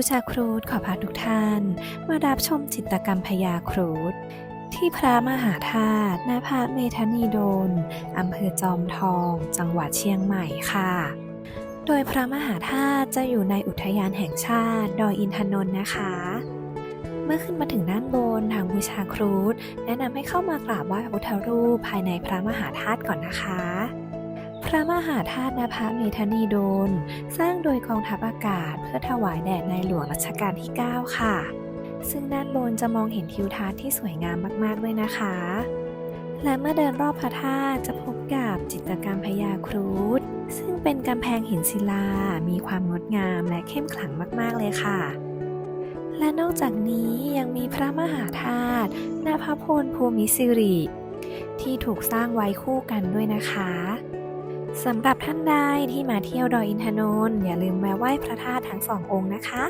บูชาครูดขอพาทุกท่าน มารับชมจิตกรรมพญาครูดที่พระมหาธาตุณพระเมธานีโดนอำเภอจอมทอง จังหวัดเชียงใหม่ค่ะ โดยพระมหาธาตุจะอยู่ในอุทยานแห่งชาติ ดอยอินทนนท์นะคะ เมื่อขึ้นมาถึงด้านบนทางบูชาครูดแนะนำให้เข้ามากราบไหว้พระพุทธรูปภายในพระมหาธาตุก่อนนะคะ พระมหาธาตุนภเมธานีโดน สร้างโดยกองทัพอากาศเพื่อถวายแด่ในหลวงรัชกาลที่ 9 ค่ะ ซึ่งด้านบนจะมองเห็นทิวทัศน์ที่สวยงามมาก ๆ ด้วยนะคะ และเมื่อเดินรอบพระธาตุจะพบกับจิตรกรรมพญาครุฑซึ่งเป็นกำแพงหินศิลา มีความงดงามและเข้มขลังมาก ๆ เลยค่ะ และนอกจากนี้ยังมีพระมหาธาตุนาพพลภูมิสิริ ที่ถูกสร้างไว้คู่กันด้วยนะคะ สำหรับท่านใดที่มาเที่ยวดอยอินทนนท์อย่าลืมแวะไหว้พระธาตุทั้งสององค์นะคะ